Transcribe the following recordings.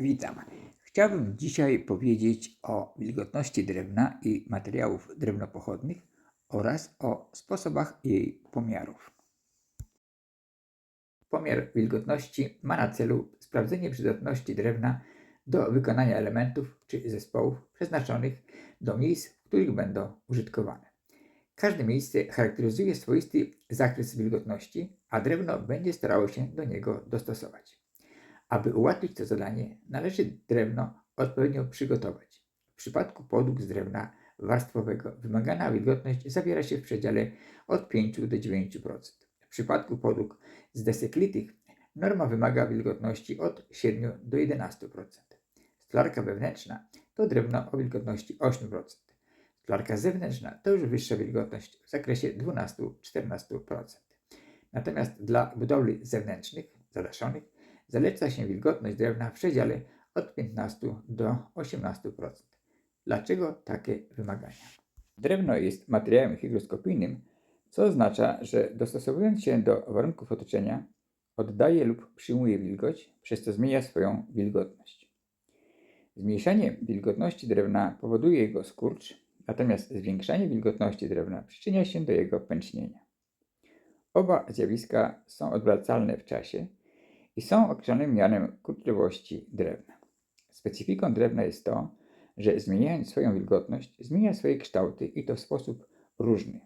Witam. Chciałbym dzisiaj powiedzieć o wilgotności drewna i materiałów drewnopochodnych oraz o sposobach jej pomiarów. Pomiar wilgotności ma na celu sprawdzenie przydatności drewna do wykonania elementów czy zespołów przeznaczonych do miejsc, w których będą użytkowane. Każde miejsce charakteryzuje swoisty zakres wilgotności, a drewno będzie starało się do niego dostosować. Aby ułatwić to zadanie, należy drewno odpowiednio przygotować. W przypadku podłóg z drewna warstwowego wymagana wilgotność zawiera się w przedziale od 5 do 9%. W przypadku podłóg z desek litych norma wymaga wilgotności od 7 do 11%. Stlarka wewnętrzna to drewno o wilgotności 8%. Stlarka zewnętrzna to już wyższa wilgotność w zakresie 12-14%. Natomiast dla budowli zewnętrznych, zadaszonych, zaleca się wilgotność drewna w przedziale od 15 do 18%. Dlaczego takie wymagania? Drewno jest materiałem hygroskopijnym, co oznacza, że dostosowując się do warunków otoczenia, oddaje lub przyjmuje wilgoć, przez co zmienia swoją wilgotność. Zmniejszanie wilgotności drewna powoduje jego skurcz, natomiast zwiększanie wilgotności drewna przyczynia się do jego pęcznienia. Oba zjawiska są odwracalne w czasie i są określone mianem kurczliwości drewna. Specyfiką drewna jest to, że zmieniając swoją wilgotność, zmienia swoje kształty i to w sposób różny.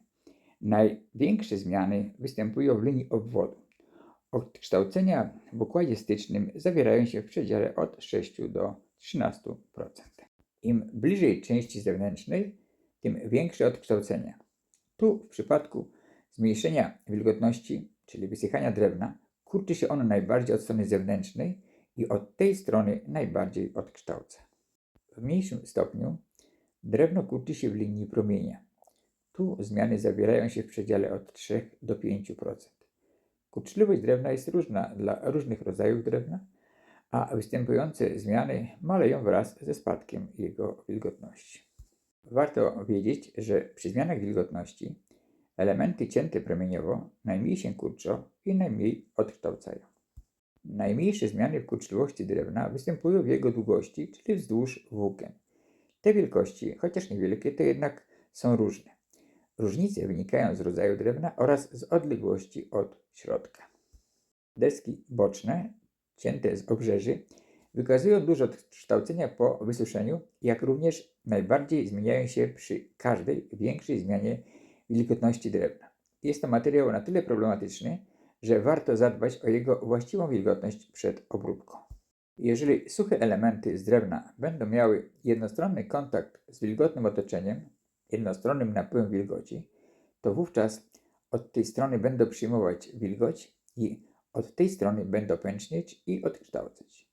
Największe zmiany występują w linii obwodu. Odkształcenia w układzie stycznym zawierają się w przedziale od 6 do 13%. Im bliżej części zewnętrznej, tym większe odkształcenia. Tu w przypadku zmniejszenia wilgotności, czyli wysychania drewna, kurczy się ono najbardziej od strony zewnętrznej i od tej strony najbardziej odkształca. W mniejszym stopniu drewno kurczy się w linii promienia. Tu zmiany zawierają się w przedziale od 3 do 5%. Kurczliwość drewna jest różna dla różnych rodzajów drewna, a występujące zmiany maleją wraz ze spadkiem jego wilgotności. Warto wiedzieć, że przy zmianach wilgotności elementy cięte promieniowo najmniej się kurczą i najmniej odkształcają. Najmniejsze zmiany w kurczliwości drewna występują w jego długości, czyli wzdłuż włókien. Te wielkości, chociaż niewielkie, to jednak są różne. Różnice wynikają z rodzaju drewna oraz z odległości od środka. Deski boczne, cięte z obrzeży, wykazują dużo odkształcenia po wysuszeniu, jak również najbardziej zmieniają się przy każdej większej zmianie wilgotności drewna. Jest to materiał na tyle problematyczny, że warto zadbać o jego właściwą wilgotność przed obróbką. Jeżeli suche elementy z drewna będą miały jednostronny kontakt z wilgotnym otoczeniem, jednostronnym napływem wilgoci, to wówczas od tej strony będą przyjmować wilgoć i od tej strony będą pęcznieć i odkształcać.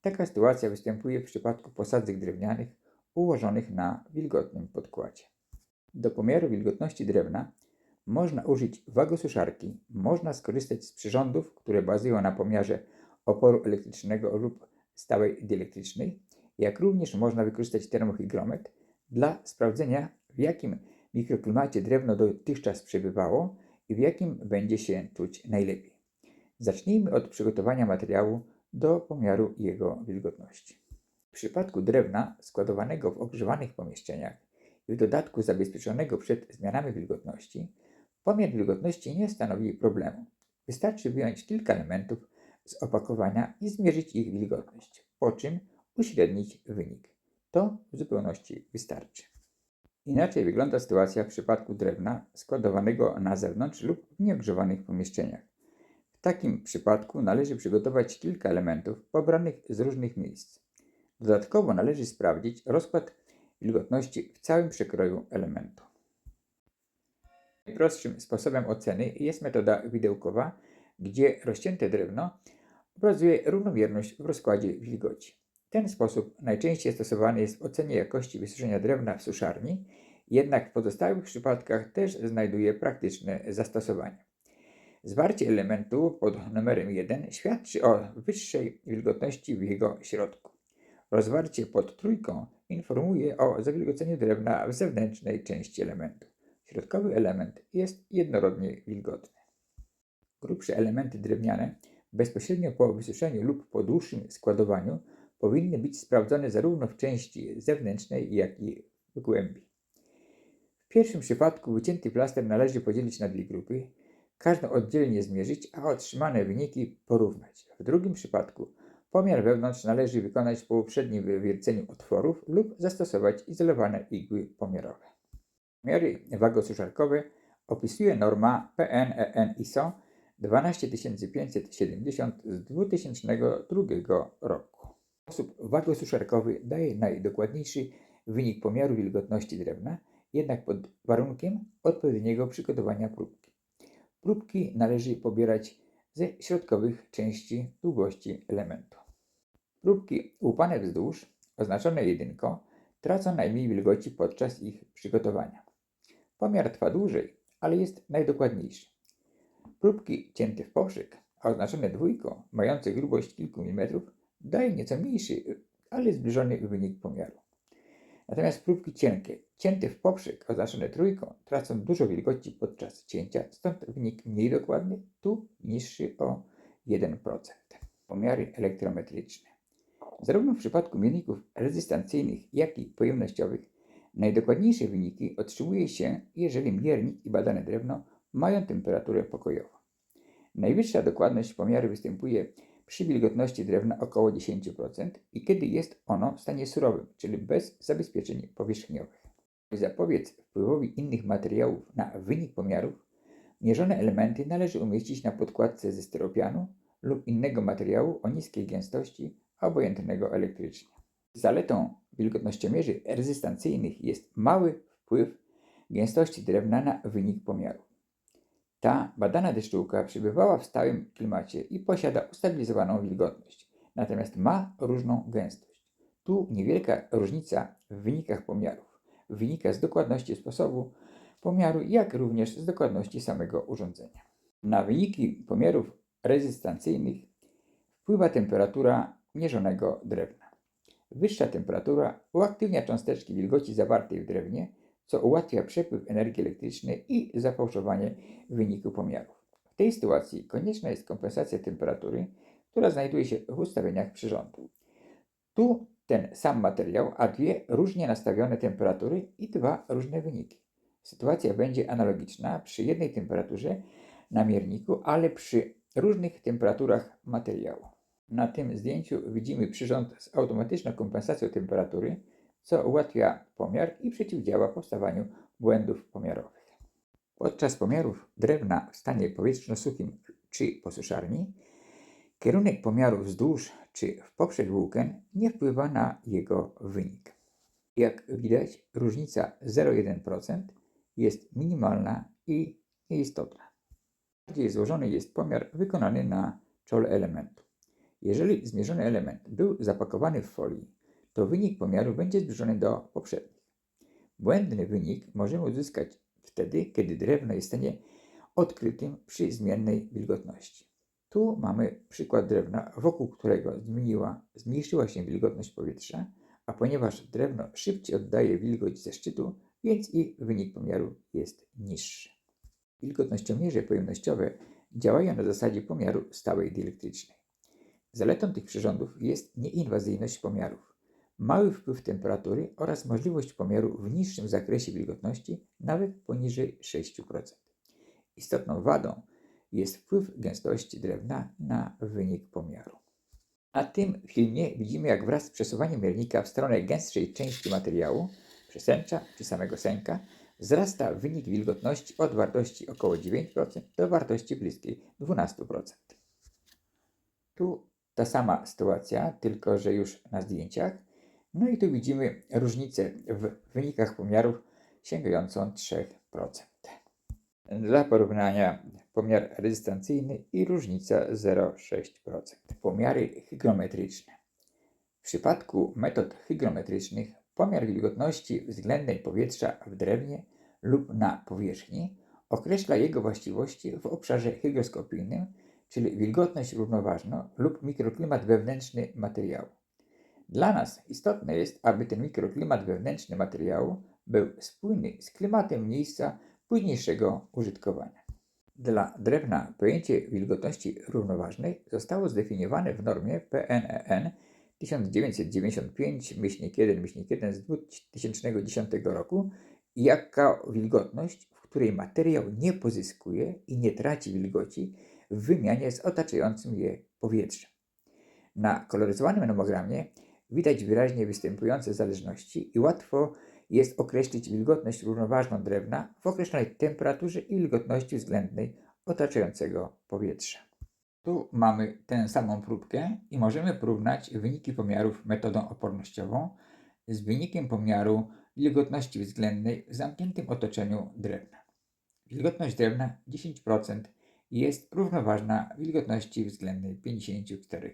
Taka sytuacja występuje w przypadku posadzek drewnianych ułożonych na wilgotnym podkładzie. Do pomiaru wilgotności drewna można użyć wagosuszarki, można skorzystać z przyrządów, które bazują na pomiarze oporu elektrycznego lub stałej dielektrycznej, jak również można wykorzystać termohygrometr dla sprawdzenia, w jakim mikroklimacie drewno dotychczas przebywało i w jakim będzie się czuć najlepiej. Zacznijmy od przygotowania materiału do pomiaru jego wilgotności. W przypadku drewna składowanego w ogrzewanych pomieszczeniach i w dodatku zabezpieczonego przed zmianami wilgotności, pomiar wilgotności nie stanowi problemu. Wystarczy wyjąć kilka elementów z opakowania i zmierzyć ich wilgotność, po czym uśrednić wynik. To w zupełności wystarczy. Inaczej wygląda sytuacja w przypadku drewna składowanego na zewnątrz lub w nieogrzewanych pomieszczeniach. W takim przypadku należy przygotować kilka elementów pobranych z różnych miejsc. Dodatkowo należy sprawdzić rozkład wilgotności w całym przekroju elementu. Najprostszym sposobem oceny jest metoda widełkowa, gdzie rozcięte drewno obrazuje równomierność w rozkładzie wilgoci. Ten sposób najczęściej stosowany jest w ocenie jakości wysuszenia drewna w suszarni, jednak w pozostałych przypadkach też znajduje praktyczne zastosowanie. Zwarcie elementu pod numerem 1 świadczy o wyższej wilgotności w jego środku. Rozwarcie pod trójką informuje o zawilgoceniu drewna w zewnętrznej części elementu. Środkowy element jest jednorodnie wilgotny. Grubsze elementy drewniane bezpośrednio po wysuszeniu lub po dłuższym składowaniu powinny być sprawdzone zarówno w części zewnętrznej, jak i w głębi. W pierwszym przypadku wycięty plaster należy podzielić na dwie grupy, każdą oddzielnie zmierzyć, a otrzymane wyniki porównać. W drugim przypadku pomiar wewnątrz należy wykonać po uprzednim wywierceniu otworów lub zastosować izolowane igły pomiarowe. Pomiary wagosuszarkowe opisuje norma PNEN ISO 12570 z 2002 roku. Sposób wagosuszarkowy daje najdokładniejszy wynik pomiaru wilgotności drewna, jednak pod warunkiem odpowiedniego przygotowania próbki. Próbki należy pobierać ze środkowych części długości elementu. Próbki łupane wzdłuż, oznaczone jedynką, tracą najmniej wilgoci podczas ich przygotowania. Pomiar trwa dłużej, ale jest najdokładniejszy. Próbki cięte w powszyk, a oznaczone dwójką, mające grubość kilku milimetrów, daje nieco mniejszy, ale zbliżony wynik pomiaru. Natomiast próbki cienkie, cięte w poprzek, oznaczone trójką, tracą dużo wilgoci podczas cięcia, stąd wynik mniej dokładny, tu niższy o 1%. Pomiary elektrometryczne. Zarówno w przypadku mierników rezystancyjnych, jak i pojemnościowych, najdokładniejsze wyniki otrzymuje się, jeżeli miernik i badane drewno mają temperaturę pokojową. Najwyższa dokładność pomiaru występuje przy wilgotności drewna około 10% i kiedy jest ono w stanie surowym, czyli bez zabezpieczeń powierzchniowych. By zapobiec wpływowi innych materiałów na wynik pomiarów, mierzone elementy należy umieścić na podkładce ze styropianu lub innego materiału o niskiej gęstości, obojętnego elektrycznie. Zaletą wilgotnościomierzy rezystancyjnych jest mały wpływ gęstości drewna na wynik pomiaru. Ta badana deszczułka przebywała w stałym klimacie i posiada ustabilizowaną wilgotność, natomiast ma różną gęstość. Tu niewielka różnica w wynikach pomiarów wynika z dokładności sposobu pomiaru, jak również z dokładności samego urządzenia. Na wyniki pomiarów rezystancyjnych wpływa temperatura mierzonego drewna. Wyższa temperatura uaktywnia cząsteczki wilgoci zawartej w drewnie, co ułatwia przepływ energii elektrycznej i zafałszowanie wyniku pomiarów. W tej sytuacji konieczna jest kompensacja temperatury, która znajduje się w ustawieniach przyrządu. Tu ten sam materiał, a dwie różnie nastawione temperatury i dwa różne wyniki. Sytuacja będzie analogiczna przy jednej temperaturze na mierniku, ale przy różnych temperaturach materiału. Na tym zdjęciu widzimy przyrząd z automatyczną kompensacją temperatury, co ułatwia pomiar i przeciwdziała powstawaniu błędów pomiarowych. Podczas pomiarów drewna w stanie powietrzno-suchim czy posuszarni, kierunek pomiaru wzdłuż czy w poprzek włóken nie wpływa na jego wynik. Jak widać, różnica 0,1% jest minimalna i nieistotna. Bardziej złożony jest pomiar wykonany na czole elementu. Jeżeli zmierzony element był zapakowany w folii, to wynik pomiaru będzie zbliżony do poprzednich. Błędny wynik możemy uzyskać wtedy, kiedy drewno jest w stanie odkrytym przy zmiennej wilgotności. Tu mamy przykład drewna, wokół którego zmieniła, zmniejszyła się wilgotność powietrza, a ponieważ drewno szybciej oddaje wilgoć ze szczytu, więc i wynik pomiaru jest niższy. Wilgotnościomierze pojemnościowe działają na zasadzie pomiaru stałej dielektrycznej. Zaletą tych przyrządów jest nieinwazyjność pomiarów, mały wpływ temperatury oraz możliwość pomiaru w niższym zakresie wilgotności, nawet poniżej 6%. Istotną wadą jest wpływ gęstości drewna na wynik pomiaru. Na tym filmie widzimy, jak wraz z przesuwaniem miernika w stronę gęstszej części materiału, przesęcza czy samego sęka, wzrasta wynik wilgotności od wartości około 9% do wartości bliskiej 12%. Tu ta sama sytuacja, tylko że już na zdjęciach. No i tu widzimy różnicę w wynikach pomiarów sięgającą 3%. Dla porównania pomiar rezystancyjny i różnica 0,6%. Pomiary hygrometryczne. W przypadku metod hygrometrycznych pomiar wilgotności względnej powietrza w drewnie lub na powierzchni określa jego właściwości w obszarze hygroskopijnym, czyli wilgotność równoważną lub mikroklimat wewnętrzny materiału. Dla nas istotne jest, aby ten mikroklimat wewnętrzny materiału był spójny z klimatem miejsca późniejszego użytkowania. Dla drewna pojęcie wilgotności równoważnej zostało zdefiniowane w normie PNEN 1995 myślnik 1 myślnik 1 z 2010 roku jako wilgotność, w której materiał nie pozyskuje i nie traci wilgoci w wymianie z otaczającym je powietrzem. Na koloryzowanym nomogramie widać wyraźnie występujące zależności i łatwo jest określić wilgotność równoważną drewna w określonej temperaturze i wilgotności względnej otaczającego powietrza. Tu mamy tę samą próbkę i możemy porównać wyniki pomiarów metodą opornościową z wynikiem pomiaru wilgotności względnej w zamkniętym otoczeniu drewna. Wilgotność drewna 10% jest równoważna wilgotności względnej 54%.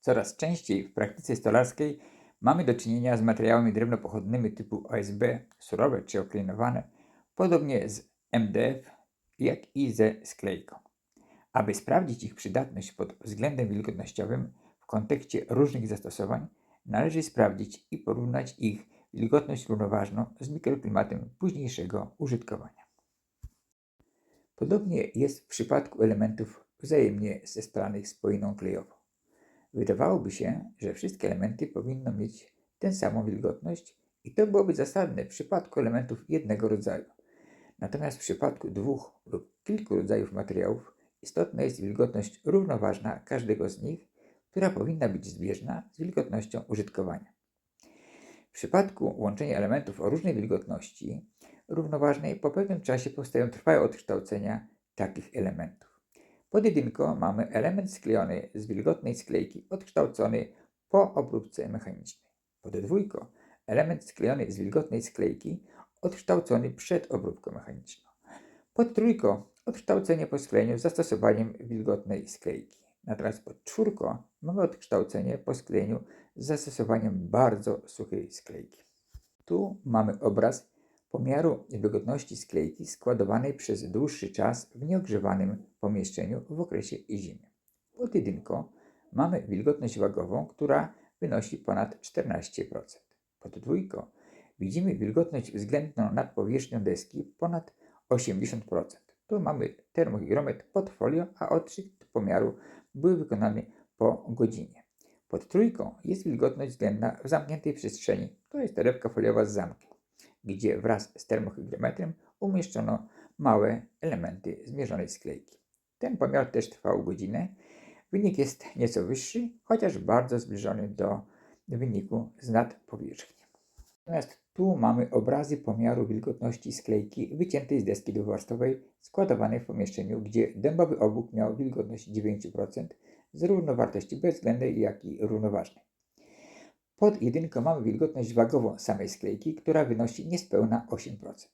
Coraz częściej w praktyce stolarskiej mamy do czynienia z materiałami drewnopochodnymi typu OSB, surowe czy oklinowane, podobnie z MDF, jak i ze sklejką. Aby sprawdzić ich przydatność pod względem wilgotnościowym w kontekście różnych zastosowań, należy sprawdzić i porównać ich wilgotność równoważną z mikroklimatem późniejszego użytkowania. Podobnie jest w przypadku elementów wzajemnie zespranych spoiną klejową. Wydawałoby się, że wszystkie elementy powinny mieć tę samą wilgotność i to byłoby zasadne w przypadku elementów jednego rodzaju. Natomiast w przypadku dwóch lub kilku rodzajów materiałów istotna jest wilgotność równoważna każdego z nich, która powinna być zbieżna z wilgotnością użytkowania. W przypadku łączenia elementów o różnej wilgotności równoważnej po pewnym czasie powstają trwałe odkształcenia takich elementów. Pod jedynką mamy element sklejony z wilgotnej sklejki odkształcony po obróbce mechanicznej. Pod dwójką element sklejony z wilgotnej sklejki odkształcony przed obróbką mechaniczną. Pod trójką odkształcenie po sklejeniu z zastosowaniem wilgotnej sklejki. Natomiast pod czwórką mamy odkształcenie po sklejeniu z zastosowaniem bardzo suchej sklejki. Tu mamy obraz pomiaru wilgotności sklejki składowanej przez dłuższy czas w nieogrzewanym pomieszczeniu w okresie zimy. Pod jedynką mamy wilgotność wagową, która wynosi ponad 14%. Pod dwójką widzimy wilgotność względną nad powierzchnią deski ponad 80%. Tu mamy termohygrometr pod folią, a odczyt pomiaru były wykonane po godzinie. Pod trójką jest wilgotność względna w zamkniętej przestrzeni. To jest torebka foliowa z zamkiem, gdzie wraz z termohygrometrem umieszczono małe elementy zmierzonej sklejki. Ten pomiar też trwał godzinę. Wynik jest nieco wyższy, chociaż bardzo zbliżony do wyniku z nadpowierzchni. Natomiast tu mamy obrazy pomiaru wilgotności sklejki wyciętej z deski dwuwarstwowej składowanej w pomieszczeniu, gdzie dębowy obłóg miał wilgotność 9% zarówno wartości bezwzględnej, jak i równoważnej. Pod jedynką mamy wilgotność wagową samej sklejki, która wynosi niespełna 8%.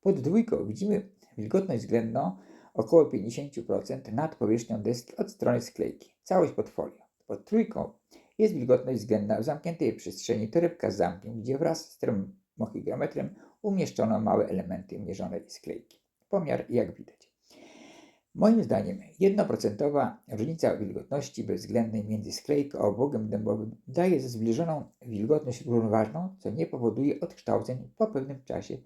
Pod dwójką widzimy wilgotność względną około 50% nad powierzchnią deski od strony sklejki, całość pod folią. Pod trójką jest wilgotność względna w zamkniętej przestrzeni torebka z zamkiem, gdzie wraz z termohygrometrem umieszczono małe elementy mierzonej sklejki. Pomiar jak widać. Moim zdaniem 1% różnica wilgotności bezwzględnej między sklejką a obłogiem dębowym daje zbliżoną wilgotność równoważną, co nie powoduje odkształceń po pewnym czasie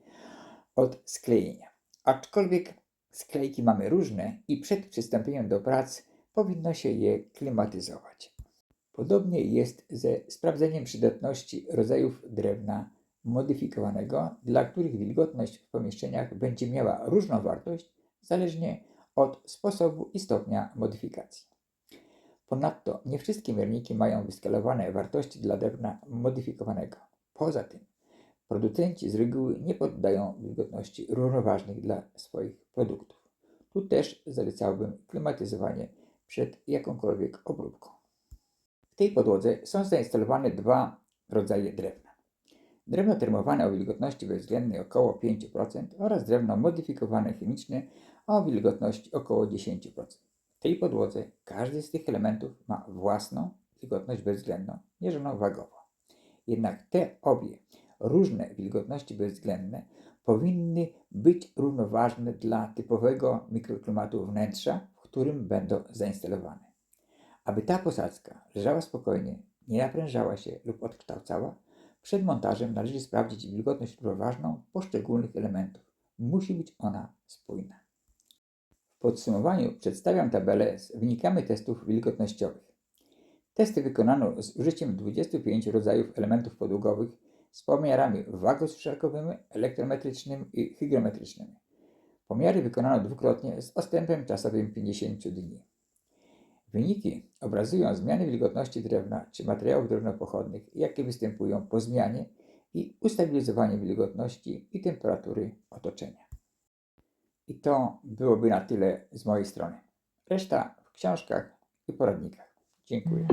od sklejenia. Aczkolwiek sklejki mamy różne i przed przystąpieniem do prac powinno się je klimatyzować. Podobnie jest ze sprawdzeniem przydatności rodzajów drewna modyfikowanego, dla których wilgotność w pomieszczeniach będzie miała różną wartość zależnie od sposobu i stopnia modyfikacji. Ponadto nie wszystkie mierniki mają wyskalowane wartości dla drewna modyfikowanego. Poza tym producenci z reguły nie poddają wilgotności równoważnych dla swoich produktów. Tu też zalecałbym klimatyzowanie przed jakąkolwiek obróbką. W tej podłodze są zainstalowane dwa rodzaje drewna. Drewno termowane o wilgotności bezwzględnej około 5% oraz drewno modyfikowane chemicznie o wilgotności około 10%. W tej podłodze każdy z tych elementów ma własną wilgotność bezwzględną, mierzoną wagowo. Jednak te obie różne wilgotności bezwzględne powinny być równoważne dla typowego mikroklimatu wnętrza, w którym będą zainstalowane. Aby ta posadzka leżała spokojnie, nie naprężała się lub odkształcała, przed montażem należy sprawdzić wilgotność równoważną poszczególnych elementów. Musi być ona spójna. Podsumowaniu przedstawiam tabelę z wynikami testów wilgotnościowych. Testy wykonano z użyciem 25 rodzajów elementów podłogowych z pomiarami wagosuszarkowymi, elektrometrycznymi i hygrometrycznymi. Pomiary wykonano dwukrotnie z odstępem czasowym 50 dni. Wyniki obrazują zmiany wilgotności drewna czy materiałów drewnopochodnych, jakie występują po zmianie i ustabilizowaniu wilgotności i temperatury otoczenia. I to byłoby na tyle z mojej strony. Reszta w książkach i poradnikach. Dziękuję.